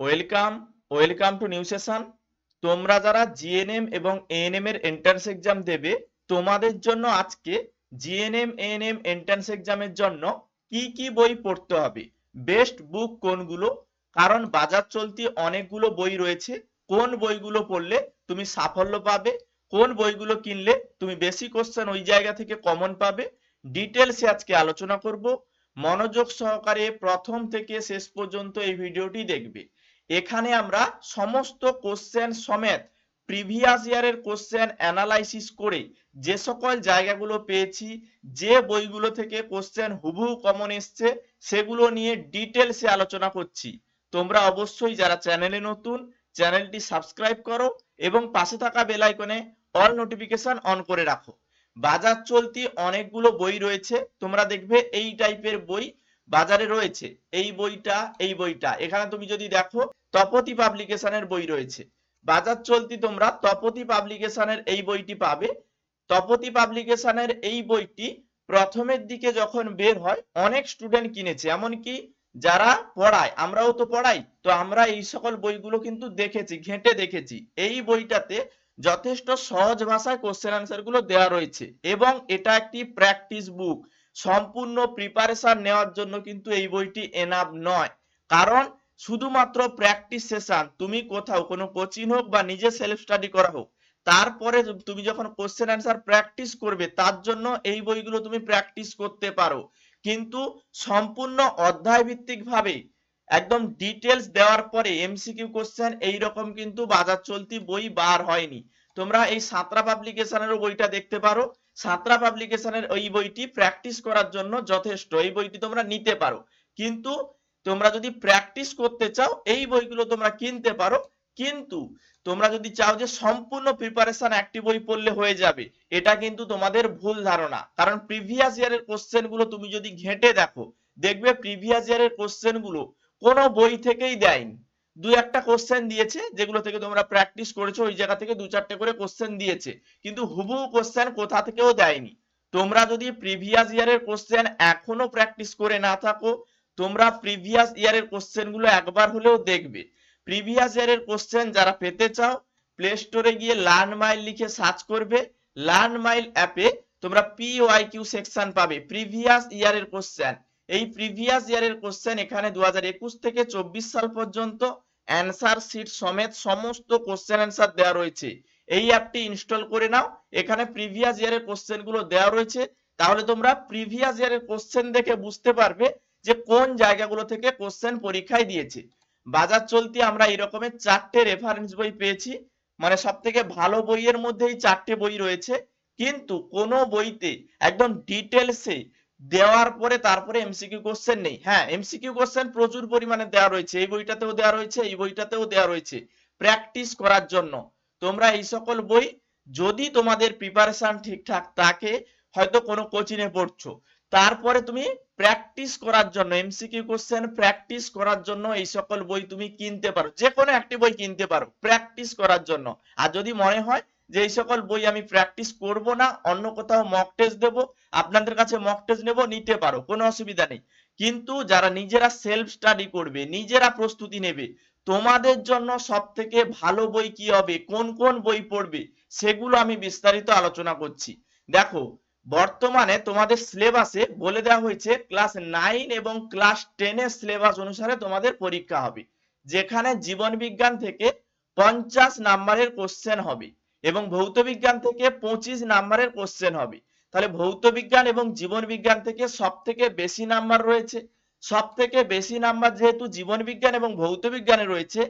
Welcome welcome to new session তোমরা যারা GNM এবং এএনএম এর এন্ট্রান্স এক্সাম দেবে, তোমাদের জন্য আজকে জিএনএম এএনএম এন্ট্রান্স এক্সামের জন্য কি কি বই পড়তে হবে? বেস্ট বুক কোনগুলো? কারণ বাজার চলতি অনেকগুলো বই রয়েছে। কোন বইগুলো পড়লে তুমি সাফল্য পাবে? কোন বইগুলো কিনলে তুমি বেশি কোশ্চেন ওই জায়গা থেকে কমন পাবে? ডিটেলসে আজকে আলোচনা করব। মনোযোগ সহকারে প্রথম থেকে শেষ পর্যন্ত এই ভিডিওটি দেখবে। এখানে আমরা সমস্ত কোশ্চেন সমেত প্রিভিয়াস ইয়ারের কোশ্চেন অ্যানালাইসিস করে যে সকল জায়গাগুলো পেয়েছি, যে বইগুলো থেকে কোশ্চেন হুবহু কমন এসছে, সেগুলো নিয়ে ডিটেলসে আলোচনা করছি। তোমরা অবশ্যই যারা চ্যানেলে নতুন চ্যানেলটি সাবস্ক্রাইব করো এবং পাশে থাকা বেল আইকনে অল নোটিফিকেশন অন করে রাখো। বাজার চলতি অনেকগুলো বই রয়েছে, তোমরা দেখবে এই টাইপের বই বাজারে রয়েছে। এই বইটা এই বইটা। এখানে তুমি যদি দেখো, তপতি পাবলিকেশনের বই রয়েছে। বাজার চলতি তোমরা তপতি পাবলিকেশনের এই বইটি পাবে। তপতি পাবলিকেশনের এই বইটি প্রথমের দিকে যখন বের হয়, অনেক স্টুডেন্ট কিনেছে। এমনকি যারা পড়ায়, আমরাও তো পড়াই, তো আমরা এই সকল বইগুলো কিন্তু দেখেছি, ঘেঁটে দেখেছি। এই বইটাতে যথেষ্ট সহজ ভাষায় কোশ্চেন আনসারগুলো দেওয়া রয়েছে। এবং এটা একটি প্র্যাকটিস বুক সম্পূর্ণ প্রিপারেশন নেওয়ার জন্য কিন্তু এই বইটি এনাফ নয়। কারণ শুধুমাত্র প্র্যাকটিস সেশন তুমি কোথাও, কোনো কোচিং হোক বা নিজে সেলফ স্টাডি করা হোক, তারপরে তুমি যখন কোশ্চেন অ্যান্সার প্র্যাকটিস করবে, তার জন্য এই বইগুলো তুমি প্র্যাকটিস করতে পারো। কিন্তু সম্পূর্ণ অধ্যায় ভিত্তিক ভাবে একদম ডিটেলস দেওয়ার পরে এমসিকিউ কোশ্চেন এই রকম কিন্তু বাজার চলতি বই বার হয়নি। তোমরা এই সাঁতরা পাবলিকেশনের বইটা দেখতে পারো। সাঁতরা পাবলিকেশনের ওই বইটি প্র্যাকটিস করার জন্য যথেষ্ট। এই বইটি তোমরা নিতে পারো। কিন্তু তোমরা যদি প্র্যাকটিস করতে চাও, এই বইগুলো তোমরা কিনতে পারো। কিন্তু তোমরা যদি চাও যে সম্পূর্ণ প্রিপারেশন একটি বই পড়লে হয়ে যাবে, এটা কিন্তু তোমাদের ভুল ধারণা। কারণ প্রিভিয়াস ইয়ারের কোশ্চেনগুলো তুমি যদি ঘেঁটে দেখো, দেখবে প্রিভিয়াস ইয়ারের কোশ্চেনগুলো কোনো বই থেকেই দেয়নি। দু একটা কোশ্চেন দিয়েছে, যেগুলো থেকে তোমরা প্র্যাকটিস করেছ, ওই জায়গা থেকে দু চারটে করে কোশ্চেন দিয়েছে। কিন্তু হুবহু কোশ্চেন কোথা থেকেও দেয়নি। তোমরা যদি প্রিভিয়াস ইয়ারের কোশ্চেন এখনও প্র্যাকটিস করে না থাকো, তোমরা প্রিভিয়াস ইয়ারের কোশ্চেনগুলো একবার হলেও দেখবে। প্রিভিয়াস ইয়ারের কোশ্চেন যারা পেতে চাও প্লে স্টোরে গিয়ে লার্ন মাইল লিখে সার্চ করবে। লার্ন মাইল অ্যাপে তোমরা পিওয়াই কিউ সেকশন পাবে প্রিভিয়াস ইয়ারের কোশ্চেন এই প্রিভিয়াস ইয়ারের কোশ্চেন এখানে দু হাজার একুশ থেকে চব্বিশ সাল পর্যন্ত অ্যান্সার শিট সমেত সমস্ত কোশ্চেন অ্যান্সার দেওয়া রয়েছে। এই অ্যাপটি ইনস্টল করে নাও। এখানে প্রিভিয়াস ইয়ারের কোশ্চেনগুলো দেওয়া রয়েছে। তাহলে তোমরা প্রিভিয়াস ইয়ারের কোশ্চেন দেখে বুঝতে পারবে যে কোন জায়গাগুলো থেকে কোশ্চেন পরীক্ষায় দিয়েছে। বাজার চলতি আমরা এরকমের চারটে রেফারেন্স বই পেয়েছি। মানে সব থেকে ভালো বইয়ের মধ্যে এই চারটে বই রয়েছে। কিন্তু কোনো বইতে একদম ডিটেলসে দেওয়ার পরে তারপরে এমসিকিউ কোশ্চেন নেই। হ্যাঁ এমসিকিউ কোশ্চেন প্রচুর পরিমাণে দেওয়া রয়েছে। এই বইটাতেও দেওয়া রয়েছে, এই বইটাতেও দেওয়া রয়েছে। প্র্যাকটিস করার জন্য। তোমরা এই সকল বই যদি তোমাদের প্রিপারেশন ঠিকঠাক থাকে, হয়তো কোনো কোচিং এ পড়ছো, তারপরে তুমি প্র্যাকটিস করার জন্য এমসিকিউ কোশ্চেন প্র্যাকটিস করার জন্য এই সকল বই তুমি কিনতে পারো। যে কোনো একটি বই কিনতে পারো প্র্যাকটিস করার জন্য। আর যদি মনে হয় যে এই সকল বই আমি প্র্যাকটিস করব না, অন্য কোথাও মক টেস্ট দেবো, আপনাদের কাছে মক টেস্ট নেব, নিতে পারো, কোনো অসুবিধা নেই। কিন্তু যারা নিজেরা সেলফ স্টাডি করবে, নিজেরা প্রস্তুতি নেবে, তোমাদের জন্য সব থেকে ভালো বই কি হবে, কোন কোন বই পড়বে, সেগুলো আমি বিস্তারিত আলোচনা করছি। দেখো, বর্তমানে তোমাদের সিলেবাসে বলে দেওয়া হয়েছে ক্লাস নাইন এবং ক্লাস টেনের সিলেবাস অনুসারে তোমাদের পরীক্ষা হবে, যেখানে জীবন বিজ্ঞান থেকে পঞ্চাশ নাম্বারের কোশ্চেন হবে। এবং ভৌত বিজ্ঞান থেকে পঁচিশ নাম্বারের কোশ্চেন হবে। তাহলে ভৌত বিজ্ঞান এবং জীবন বিজ্ঞান থেকে সব থেকে বেশি নাম্বার রয়েছে। সব থেকে বেশি নাম্বার যেহেতু জীবন বিজ্ঞান এবং ভৌত বিজ্ঞানে রয়েছে,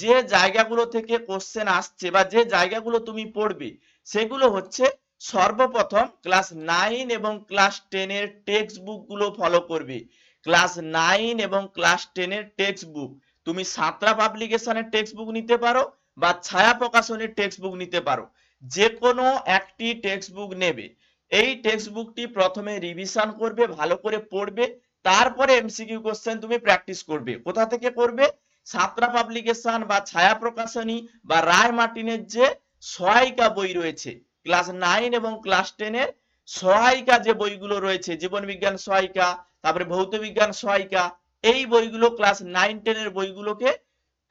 যে জায়গাগুলো থেকে কোশ্চেন আসছে বা যে জায়গাগুলো তুমি পড়বে, সেগুলো হচ্ছে সর্বপ্রথম ক্লাস নাইন এবং ক্লাস টেনের টেক্সট বুকগুলো ফলো করবে। ক্লাস নাইন এবং ক্লাস টেনের টেক্সট বুক তুমি সাঁতরা পাবলিকেশনের টেক্সট বুক নিতে পারো বা ছায়া প্রকাশনের টেক্সট বুক নিতে পারো। যে কোনো একটি টেক্সট বুক নেবে। এই টেক্সট বুকটি প্রথমে রিভিশন করবে, ভালো করে পড়বে, তারপরে এমসিকিউ কোশ্চেন তুমি প্র্যাকটিস করবে। কোথা থেকে করবে? সাতরা পাবলিকেশন বা ছায়া প্রকাশনী বা রায় মার্টিনের যে সহায়িকা বই রয়েছে ক্লাস নাইন এবং ক্লাস টেনের সহায়িকা যে বইগুলো রয়েছে, জীবন বিজ্ঞান সহায়িকা, তারপরে ভৌত বিজ্ঞান সহায়িকা, এই বইগুলো ক্লাস নাইন টেনের বইগুলোকে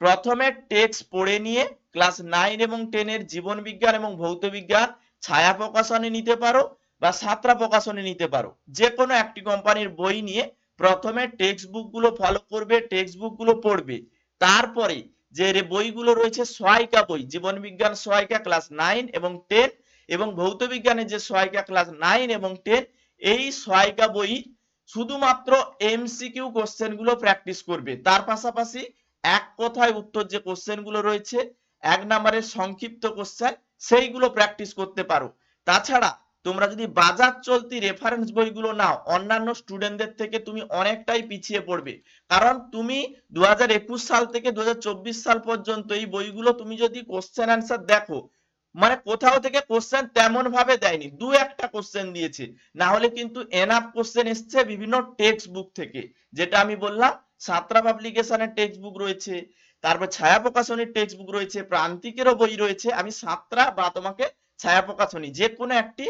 প্রথমে টেক্সট পড়ে নিয়ে ক্লাস নাইন এবং টেনের জীবন বিজ্ঞান এবং ভৌত বিজ্ঞান ছায়া প্রকাশনে নিতে পারো বা সাতরা প্রকাশনে নিতে পারো। যে কোনো একটি কোম্পানির বই নিয়ে প্রথমে টেক্সট বুকগুলো ফলো করবে টেক্সট বুকগুলো পড়বে। তারপরে যে বইগুলো রয়েছে সহায়িকা বই, জীবন বিজ্ঞান সহায়িকা ক্লাস নাইন এবং টেন এবং ভৌত বিজ্ঞানের যে সহায়িকা ক্লাস নাইন এবং টেন এই সহায়িকা বই শুধুমাত্র এমসিকিউ কোশ্চেনগুলো প্র্যাকটিস করবে। তার পাশাপাশি এক কথায় উত্তর যে কোশ্চেনগুলো রয়েছে, এক নম্বরের সংক্ষিপ্ত কোশ্চেন সেইগুলো প্র্যাকটিস করতে পারো। তাছাড়া তোমরা যদি বাজার চলতি রেফারেন্স বইগুলো নাও, অন্যান্য স্টুডেন্টদের থেকে তুমি অনেকটাই পিছিয়ে পড়বে। কারণ তুমি দু সাল থেকে দু সাল পর্যন্ত এই বইগুলো তুমি যদি কোশ্চেন অ্যান্সার দেখো মানে কোথাও থেকে কোশ্চেন তেমন ভাবে দেয়নি, দু একটা কোশ্চেন দিয়েছে। না হলে কিন্তু এনাফ কোশ্চেন এসছে বিভিন্ন টেক্সট বুক থেকে, যেটা আমি বললাম সাতরা পাবলিকেশনের টেক্সট বুক রয়েছে, তারপর ছায়া প্রকাশনীর টেক্সট বুক রয়েছে, প্রান্তিকেরও বই রয়েছে, আমি সাতরা বা তোমাকে ছায়া প্রকাশনী যে কোনো একটি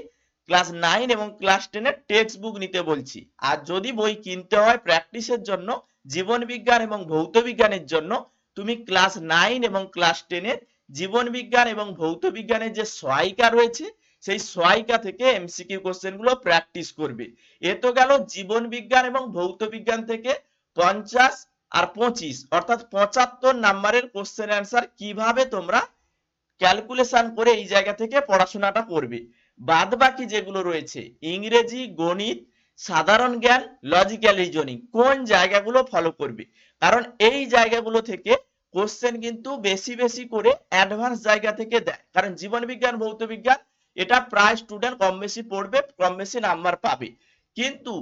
ক্লাস নাইন এবং ক্লাস টেনের টেক্সট বুক নিতে বলছি। আর যদি বই কিনতে হয় প্র্যাকটিসের জন্য, জীবন বিজ্ঞান এবং ভৌত বিজ্ঞানের জন্য, তুমি ক্লাস নাইন এবং ক্লাস টেনের জীবন বিজ্ঞান এবং ভৌত বিজ্ঞানের যে সহায়িকা রয়েছে, সেই সহায়িকা থেকে এমসিকিউ কোশ্চেনগুলো প্র্যাকটিস করবে। এ তো গেল জীবন বিজ্ঞান এবং ভৌত বিজ্ঞান থেকে পঞ্চাশ আর পঁচিশ, অর্থাৎ পঁচাত্তর নাম্বারের কোশ্চেন অ্যান্সার কীভাবে তোমরা ক্যালকুলেশন করে এই জায়গা থেকে পড়াশোনাটা করবে? বাদ বাকি যেগুলো রয়েছে, ইংরেজি, গণিত, সাধারণ জ্ঞান লজিক্যাল রিজনিং কোন জায়গাগুলো ফলো করবে? কারণ এই জায়গাগুলো থেকে কোশ্চেন কিন্তু বেশি বেশি করে অ্যাডভান্স জায়গা থেকে দেয়। কারণ জীবন বিজ্ঞান, ভৌত বিজ্ঞান, এটা প্রায় স্টুডেন্ট কম বেশি পড়বে, কম বেশি নাম্বার পাবে। কিন্তু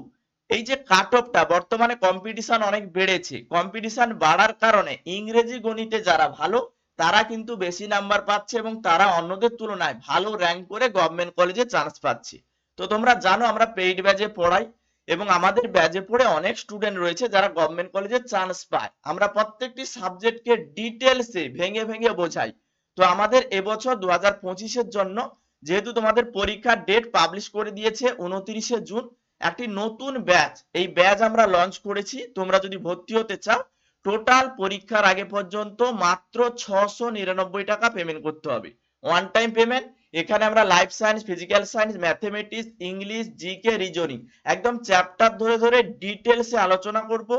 এই যে কাট অফটা বর্তমানে কম্পিটিশন অনেক বেড়েছে। কম্পিটিশন বাড়ার কারণে ইংরেজি গণিতে যারা ভালো, তারা কিন্তু বেশি নাম্বার পাচ্ছে এবং তারা অন্যদের তুলনায় ভালো র্যাঙ্ক করে গভর্নমেন্ট কলেজে চান্স পাচ্ছে। তো তোমরা জানো আমরা পেইড ব্যাচে পড়াই এবং আমাদের ব্যাচে পড়ে অনেক স্টুডেন্ট রয়েছে যারা গভর্নমেন্ট কলেজে চান্স পায়। আমরা প্রত্যেকটি সাবজেক্টকে ডিটেলসে ভেঙে ভেঙে বোঝাই। তো আমাদের এবছর দু হাজার পঁচিশের জন্য যেহেতু তোমাদের পরীক্ষার ডেট পাবলিশ করে দিয়েছে উনত্রিশে জুন একটি নতুন ব্যাচ এই ব্যাচ আমরা লঞ্চ করেছি। তোমরা যদি ভর্তি হতে চাও টোটাল পরীক্ষার আগে পর্যন্ত মাত্র ছশো নিরানব্বই টাকা পেমেন্ট করতে হবে। ওয়ান টাইম পেমেন্ট এখানে আমরা life science physical science mathematics English GK reasoning একদম চ্যাপ্টার ধরে ধরে ডিটেলসে আলোচনা করব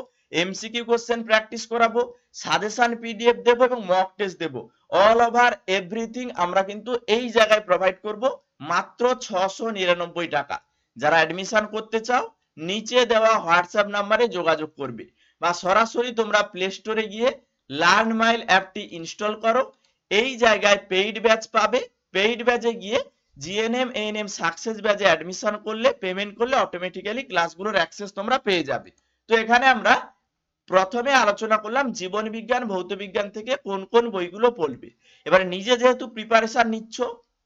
এমসিকিউ কোশ্চেন প্র্যাকটিস করাবো সাজেশন পিডিএফ দেব এবং মক টেস্ট দেব। অল ওভার এভরিথিং আমরা কিন্তু এই জায়গায় প্রোভাইড করব, মাত্র ছশো নিরানব্বই টাকা। যারা অ্যাডমিশন করতে চাও, নিচে দেওয়া হোয়াটসঅ্যাপ নাম্বারে যোগাযোগ করবে। বা সরাসরি তোমরা প্লে স্টোরে গিয়ে লার্ন মাইল অ্যাপটি ইনস্টল করো। এই জায়গায় পেইড ব্যাচ পাবে। পেইড ব্যাচে গিয়ে জিএনএম এএনএম সাকসেস ব্যাচে অ্যাডমিশন করলে পেমেন্ট করলে অটোমেটিক্যালি ক্লাসগুলোর অ্যাক্সেস তোমরা পেয়ে যাবে। তো এখানে আমরা প্রথমে আলোচনা করলাম জীবন বিজ্ঞান, ভৌত বিজ্ঞান থেকে কোন কোন বইগুলো পড়বে। এবার নিজে যেহেতু প্রিপারেশন নিচ্ছ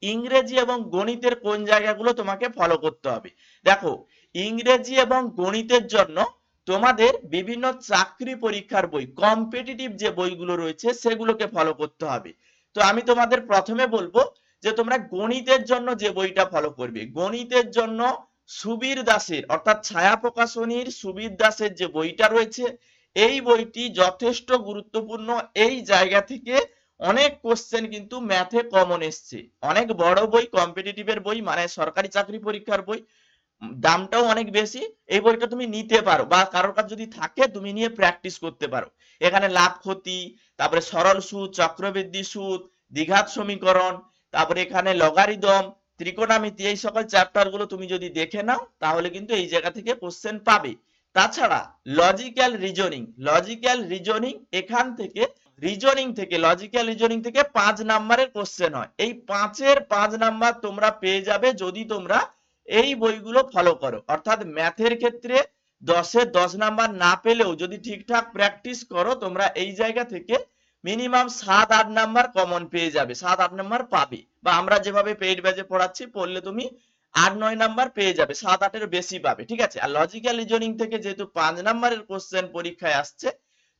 ইংরেজি এবং গণিতের কোন জায়গাগুলো তোমাকে ফলো করতে হবে? দেখো, ইংরেজি এবং গণিতের জন্য তোমাদের বিভিন্ন চাকরি পরীক্ষার বই কম্পিটিটিভ যে বইগুলো রয়েছে সেগুলোকে ফলো করতে হবে। তো আমি তোমাদের প্রথমে বলব যে তোমরা গণিতের জন্য যে বইটা ফলো করবে, গণিতের জন্য সুবীর দাসের, অর্থাৎ ছায়া প্রকাশনীর সুবীর দাসের যে বইটা রয়েছে, এই বইটি যথেষ্ট গুরুত্বপূর্ণ এই জায়গা থেকে অনেক কোশ্চেন কিন্তু ম্যাথে কমন এসছে। অনেক বড় বই কম্পিটিটিভের বই মানে সরকারি চাকরি পরীক্ষার বই, দামটাও অনেক বেশি। এই বইটা তুমি নিতে পারো বা কারোর কাছে যদি থাকে, তুমি নিয়ে প্র্যাকটিস করতে পারো। এখানে লাভ ক্ষতি, তারপরে সরল সুদ, চক্রবৃদ্ধি সুদ, দ্বিঘাত সমীকরণ, তারপরে এখানে লগারিদম ত্রিকোণমিতি এই সকল চ্যাপ্টারগুলো তুমি যদি দেখে নাও, তাহলে কিন্তু এই জায়গা থেকে কোশ্চেন পাবে। তাছাড়া লজিক্যাল রিজনিং লজিক্যাল রিজনিং এখান থেকে রিজনিং থেকে লজিক্যাল রিজনিং থেকে পাঁচ নাম্বারের কোশ্চেন হয়। এই পাঁচের পাঁচ নাম্বার তোমরা পেয়ে যাবে যদি তোমরা এই বইগুলো ফলো করো। অর্থাৎ ম্যাথের ক্ষেত্রে দশে দশ নাম্বার না পেলেও যদি ঠিকঠাক প্র্যাকটিস করো, তোমরা এই জায়গা থেকে মিনিমাম সাত আট নাম্বার কমন পেয়ে যাবে। সাত আট নাম্বার পাবে। বা আমরা যেভাবে পেইড ব্যাচে পড়াচ্ছি, পড়লে তুমি আট নয় নাম্বার পেয়ে যাবে। সাত আটের বেশি পাবে। ঠিক আছে? আর লজিক্যাল রিজনিং থেকে যেহেতু পাঁচ নাম্বারের কোশ্চেন পরীক্ষায় আসছে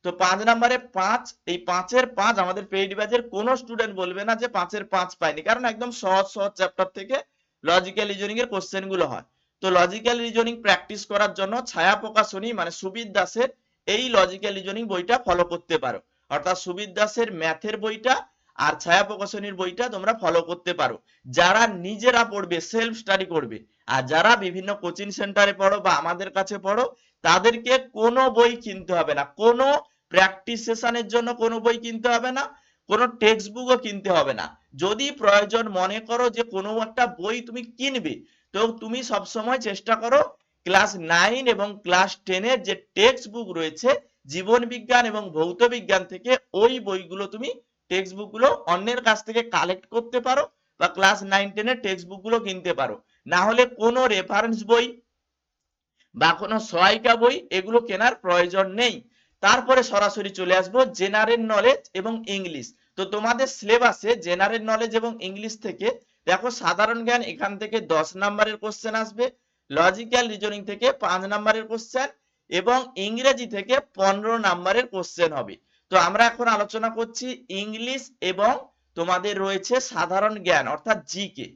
তো পাঁচ নাম্বারে পাঁচ, এই পাঁচের পাঁচ আমাদের পেইড ব্যাচের কোনো স্টুডেন্ট বলবে না যে পাঁচের পাঁচ পায়নি কারণ একদম সহজ সহজ চ্যাপ্টার থেকে লজিক্যাল রিজনিং এর কোশ্চেনগুলো হয়। তো লজিক্যাল রিজনিং প্র্যাকটিস করার জন্য ছায়া প্রকাশনী মানে সুবিদ দাসের এই লজিক্যাল রিজনিং বইটা ফলো করতে পারো। অর্থাৎ সুবির দাসের ম্যাথের বইটা আর ছায়া প্রকাশনীর বইটা তোমরা ফলো করতে পারো। যারা নিজেরা পড়বে সেলফ স্টাডি করবে। আর যারা বিভিন্ন কোচিং সেন্টারে পড়ো বা আমাদের কাছে পড়ো তাদেরকে কোনো বই কিনতে হবে না। কোনো প্র্যাকটিস সেশনের জন্য কোনো বই কিনতে হবে না, কোনো টেক্সট বুকও কিনতে হবে না। যদি প্রয়োজন মনে করো যে কোনো একটা বই তুমি কিনবে, তো তুমি সবসময় চেষ্টা করো ক্লাস নাইন এবং ক্লাস টেনের যে টেক্সট বুক রয়েছে, জীবন বিজ্ঞান এবং ভৌত বিজ্ঞান থেকে ওই বইগুলো তুমি টেক্সট বুকগুলো অন্যের কাছ থেকে কালেক্ট করতে পারো বা ক্লাস নাইন টেনের টেক্সট বুকগুলো কিনতে পারো। না হলে কোনো রেফারেন্স বই বা কোনো সহায়িকা বই এগুলো কেনার প্রয়োজন নেই। তারপরে সরাসরি চলে আসব জেনারেল নলেজ এবং ইংলিশ তো তোমাদের সিলেবাসে জেনারেল নলেজ এবং ইংলিশ থেকে দেখো সাধারণ জ্ঞান এখান থেকে দশ নাম্বারের কোশ্চেন আসবে লজিক্যাল রিজনিং থেকে পাঁচ নাম্বারের কোশ্চেন এবং ইংরেজি থেকে পনেরো নাম্বারের কোশ্চেন হবে। তো আমরা এখন আলোচনা করছি ইংলিশ এবং তোমাদের রয়েছে সাধারণ জ্ঞান, অর্থাৎ জিকে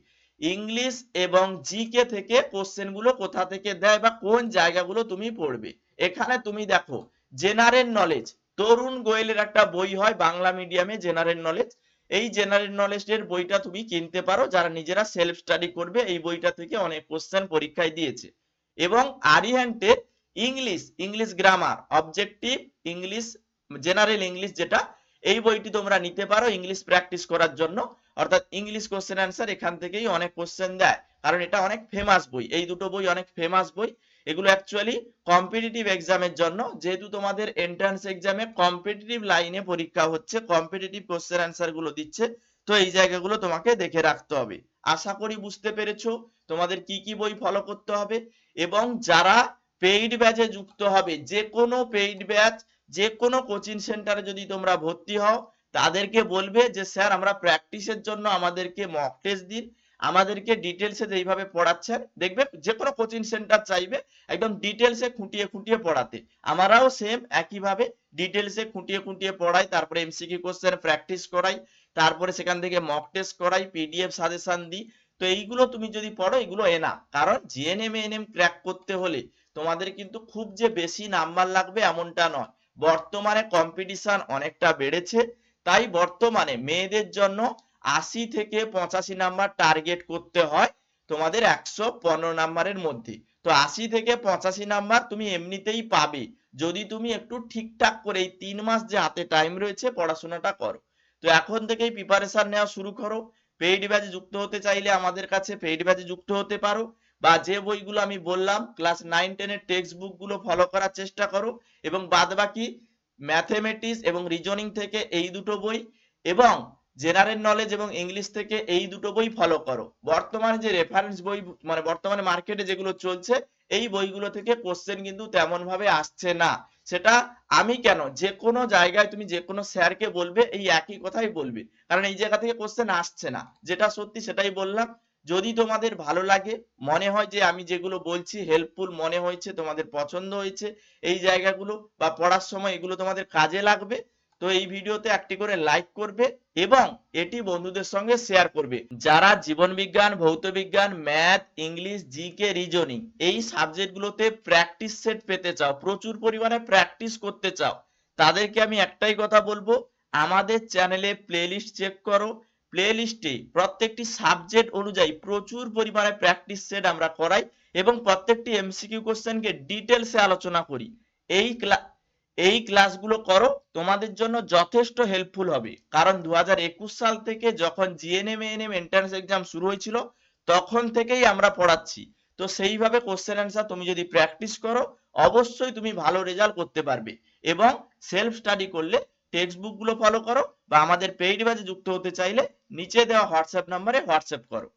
ইংলিশ এবং জিকে থেকে কোশ্চেনগুলো কোথা থেকে দেয় বা কোন জায়গাগুলো তুমি পড়বে। এখানে তুমি দেখো জেনারেল নলেজ তরুণ গোয়েলের একটা বই হয় বাংলা মিডিয়ামে জেনারেল নলেজ এই জেনারেল নলেজের বইটা তুমি কিনতে পারো, যারা নিজেরা সেলফ স্টাডি করবে, এই বইটা থেকে অনেক কোশ্চেন পরীক্ষায় দিয়েছে। এবং আরিহান্টের English English grammar objective English general English যেটা, এই বইটি তোমরা নিতে পারো ইংলিশ প্র্যাকটিস করার জন্য। অর্থাৎ ইংলিশ কোশ্চেন অ্যান্সার এখান থেকেই অনেক কোশ্চেন দেয়। কারণ এটা অনেক ফেমাস বই। এই দুটো বই অনেক ফেমাস বই। এগুলো অ্যাকচুয়ালি কম্পিটিটিভ এক্সামের জন্য। যেহেতু তোমাদের এন্ট্রান্স এক্সামে কম্পিটিটিভ লাইনে পরীক্ষা হচ্ছে কম্পিটিটিভ কোশ্চেন অ্যান্সারগুলো দিচ্ছে, তো এই জায়গাগুলো তোমাকে দেখে রাখতে হবে। আশা করি বুঝতে পেরেছ তোমাদের কি কি বই ফলো করতে হবে। এবং যারা পেইড ব্যাচে যুক্ত হবে যে কোনো পেইড ব্যাচ যে কোনো কোচিং সেন্টারে যদি তোমরা ভর্তি হও তাদেরকে বলবে যে, স্যার, আমরা প্র্যাকটিসের জন্য আমাদেরকে মক টেস্ট দিন। আমাদেরকে ডিটেলসে যেইভাবে পড়াচ্ছেন দেখবে যে কোনো কোচিং সেন্টার চাইবে একদম ডিটেলসে খুঁটিয়ে খুঁটিয়ে পড়াতে। আমরাও সেম একইভাবে ডিটেলসে খুঁটিয়ে খুঁটিয়ে পড়াই, তারপরে এমসিকিউ কোশ্চেন প্র্যাকটিস করাই, তারপরে সেখান থেকে মক টেস্ট করাই পিডিএফ সাজেশন দিই। তো এইগুলো তুমি যদি পড়ো, এগুলো এনা কারণ জিএনএম এএনএম ক্র্যাক করতে হলে তোমাদের কিন্তু খুব যে বেশি নাম্বার লাগবে এমনটা নয়। বর্তমানে কম্পিটিশন অনেকটা বেড়েছে। তাই বর্তমানে মেয়েদের জন্য আশি থেকে পঁচাশি নাম্বার টার্গেট করতে হয় তোমাদের একশো পনেরো নাম্বারের মধ্যে। তো আশি থেকে পঁচাশি নাম্বার তুমি এমনিতেই পাবে। যদি তুমি একটু ঠিকঠাক করে এই তিন মাস যে হাতে টাইম রয়েছে পড়াশোনাটা করো। তো এখন থেকেই প্রিপারেশন নেওয়া শুরু করো। পেইড ব্যাচে যুক্ত হতে চাইলে আমাদের কাছে পেইড ব্যাচে যুক্ত হতে পারো। বা যে বইগুলো আমি বললাম ক্লাস নাইন টেনের টেক্সট বুকগুলো ফলো করার চেষ্টা করো। এবং বাদ বাকি ম্যাথমেটিক্স এবং রিজনিং থেকে এই দুটো বই এবং জেনারেল নলেজ এবং ইংলিশ থেকে এই দুটো বই ফলো করো। বর্তমানে যে রেফারেন্স বই মানে বর্তমানে মার্কেটে যেগুলো চলছে, এই বইগুলো থেকে কোশ্চেন কিন্তু তেমন ভাবে আসছে না। সেটা আমি কেন? যে কোনো জায়গায় তুমি যে কোনো স্যারকে বলবে, এই একই কথাই বলবে। কারণ এই জায়গা থেকে কোশ্চেন আসছে না। যেটা সত্যি সেটাই বললাম। যদি তোমাদের ভালো লাগে, মনে হয় যে আমি যেগুলো বলছি হেল্পফুল মনে হয়েছে, তোমাদের পছন্দ হয়েছে, এই জায়গাগুলো বা পড়ার সময় এগুলো তোমাদের কাজে লাগবে, তো এই ভিডিওতে একটি করে লাইক করবে এবং এটি বন্ধুদের সঙ্গে শেয়ার করবে। যারা জীবন বিজ্ঞান, ভৌত বিজ্ঞান ম্যাথ ইংলিশ জিকে রিজনিং এই সাবজেক্টগুলোতে প্র্যাকটিস সেট পেতে চাও, প্রচুর পরিমাণে প্র্যাকটিস করতে চাও, তাদেরকে আমি একটাই কথা বলব, আমাদের চ্যানেলে প্লেলিস্ট চেক করো প্লেলিস্টে প্রত্যেকটি সাবজেক্ট অনুযায়ী প্রচুর পরিমাণে প্র্যাকটিস সেট আমরা করাই এবং প্রত্যেকটি এমসিকিউ কোশ্চেনকে ডিটেলসে আলোচনা করি। এই এই ক্লাসগুলো করো, তোমাদের জন্য যথেষ্ট হেল্পফুল হবে। কারণ দু সাল থেকে যখন জিএনএম এএনএম এন্ট্রান্স এক্সাম শুরু হয়েছিল, তখন থেকেই আমরা পড়াচ্ছি। তো সেইভাবে কোশ্চেন অ্যান্সার তুমি যদি প্র্যাকটিস করো, অবশ্যই তুমি ভালো রেজাল্ট করতে পারবে এবং সেলফ স্টাডি করলে টেক্সট বুকগুলো ফলো করো বা আমাদের পেইড ব্যাচে যুক্ত হতে চাইলে নিচে দেওয়া হোয়াটসঅ্যাপ নাম্বারে হোয়াটসঅ্যাপ করো।